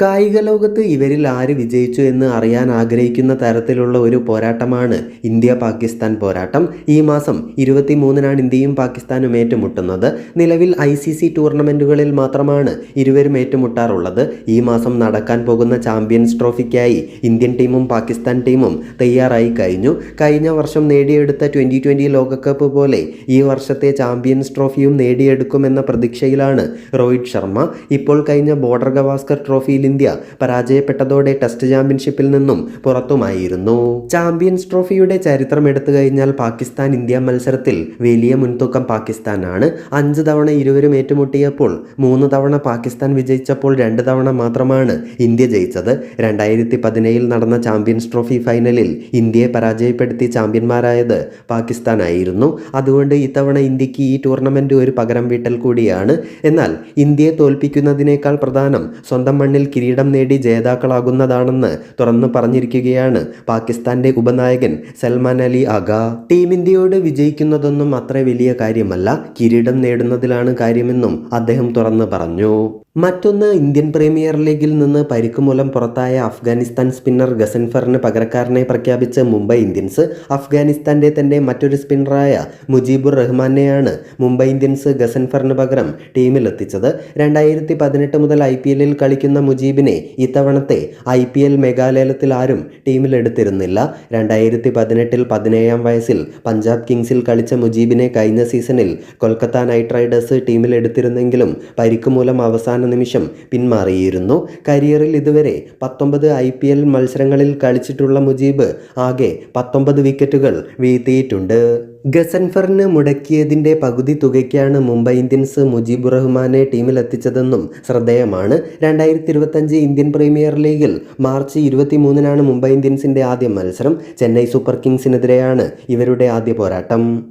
കായിക ലോകത്ത് ഇവരിൽ ആര് വിജയിച്ചു എന്ന് അറിയാൻ ആഗ്രഹിക്കുന്ന തരത്തിലുള്ള ഒരു പോരാട്ടമാണ് ഇന്ത്യ പാകിസ്ഥാൻ പോരാട്ടം. ഈ മാസം ഇരുപത്തിമൂന്നിനാണ് ഇന്ത്യയും പാകിസ്ഥാനും ഏറ്റുമുട്ടുന്നത്. നിലവിൽ ഐ സി സി ടൂർണമെന്റുകളിൽ മാത്രമാണ് ഇരുവരും ഏറ്റുമുട്ടാറുള്ളത്. ഈ മാസം നടക്കാൻ പോകുന്ന ചാമ്പ്യൻസ് ട്രോഫിക്കായി ഇന്ത്യൻ ടീമും പാകിസ്ഥാൻ ടീമും തയ്യാറായി കഴിഞ്ഞു. കഴിഞ്ഞ വർഷം നേടിയെടുത്ത ട്വന്റി ട്വന്റി ലോകകപ്പ് പോലെ ഈ വർഷത്തെ ചാമ്പ്യൻസ് ട്രോഫിയും നേടിയെടുക്കുമെന്ന പ്രതീക്ഷയിലാണ് രോഹിത് ശർമ്മ. ഇപ്പോൾ കഴിഞ്ഞ ബോർഡർ ഗവാസ്കർ ട്രോഫിയിൽ ഇന്ത്യ പരാജയപ്പെട്ടതോടെ ടെസ്റ്റ് ചാമ്പ്യൻഷിപ്പിൽ നിന്നും പുറത്തുമായിരുന്നു. ചാമ്പ്യൻസ് ട്രോഫിയുടെ ചരിത്രം എടുത്തു കഴിഞ്ഞാൽ പാകിസ്ഥാൻ ഇന്ത്യ മത്സരത്തിൽ വലിയ മുൻതൂക്കം പാകിസ്ഥാനാണ്. അഞ്ച് തവണ ഇരുവരും ഏറ്റുമുട്ടിയപ്പോൾ മൂന്ന് തവണ പാകിസ്ഥാൻ വിജയിച്ചപ്പോൾ രണ്ട് തവണ മാത്രമാണ് ഇന്ത്യ ജയിച്ചത്. രണ്ടായിരത്തി പതിനേഴിൽ നടന്ന ചാമ്പ്യൻസ് ട്രോഫി ഫൈനലിൽ ഇന്ത്യയെ പരാജയപ്പെടുത്തി ചാമ്പ്യന്മാരായത് പാകിസ്ഥാനായിരുന്നു. അതുകൊണ്ട് ഇത്തവണ ഇന്ത്യയ്ക്ക് ഈ ടൂർണമെന്റ് ഒരു പകരം വീട്ടൽ കൂടിയാണ്. എന്നാൽ ഇന്ത്യയെ തോൽപ്പിക്കുന്നതിനേക്കാൾ പ്രധാനം സ്വന്തം മണ്ണിൽ കിരീടം നേടി ജേതാക്കളാകുന്നതാണെന്ന് തുറന്നു പറഞ്ഞിരിക്കുകയാണ് പാകിസ്ഥാന്റെ ഉപനായകൻ സൽമാൻ അലി അഗ ടീം ഇന്ത്യയോട് വിജയിക്കുന്നതൊന്നും അത്ര വലിയ കാര്യമല്ല. കിരീടം നേടുന്നതിലാണ് കാര്യമെന്നും അദ്ദേഹം തുറന്നു പറഞ്ഞു. മറ്റൊന്ന് ഇന്ത്യൻ പ്രീമിയർ ലീഗിൽ നിന്ന് പരിക്ക് മൂലം പുറത്തായ അഫ്ഗാനിസ്ഥാൻ സ്പിന്നർ ഗസൻഫറിന് പകരക്കാരനെ പ്രഖ്യാപിച്ച മുംബൈ ഇന്ത്യൻസ് അഫ്ഗാനിസ്ഥാന്റെ തന്നെ മറ്റൊരു സ്പിന്നറായ മുജീബുർ റഹ്മാനെയാണ് മുംബൈ ഇന്ത്യൻസ് ഗസൻഫറിന് പകരം ടീമിലെത്തിച്ചത്. രണ്ടായിരത്തി പതിനെട്ട് മുതൽ ഐ പി എല്ലിൽ കളിക്കുന്ന മുജീബിനെ ഇത്തവണത്തെ ഐ പി എൽ മെഗാലയത്തിൽ ആരും ടീമിലെടുത്തിരുന്നില്ല. രണ്ടായിരത്തി പതിനെട്ടിൽ പതിനേഴാം വയസ്സിൽ പഞ്ചാബ് കിങ്സിൽ കളിച്ച മുജീബിനെ കഴിഞ്ഞ സീസണിൽ കൊൽക്കത്ത നൈറ്റ് റൈഡേഴ്സ് ടീമിലെടുത്തിരുന്നെങ്കിലും പരിക്ക് മൂലം അവസാന നിമിഷം പിന്മാറിയിരുന്നു. കരിയറിൽ ഇതുവരെ പത്തൊമ്പത് ഐ പി എൽ മത്സരങ്ങളിൽ കളിച്ചിട്ടുള്ള മുജീബ് ആകെ പത്തൊമ്പത് വിക്കറ്റുകൾ വീഴ്ത്തിയിട്ടുണ്ട്. ഗസൻഫറിന് മുടക്കിയതിന്റെ പകുതി തുകയ്ക്കാണ് മുംബൈ ഇന്ത്യൻസ് മുജീബ് റഹ്മാനെ ടീമിലെത്തിച്ചതെന്നും ശ്രദ്ധേയമാണ്. രണ്ടായിരത്തി ഇരുപത്തഞ്ച് ഇന്ത്യൻ പ്രീമിയർ ലീഗിൽ മാർച്ച് ഇരുപത്തി മൂന്നിനാണ് മുംബൈ ഇന്ത്യൻസിന്റെ ആദ്യ മത്സരം. ചെന്നൈ സൂപ്പർ കിങ്സിനെതിരെയാണ് ഇവരുടെ ആദ്യ പോരാട്ടം.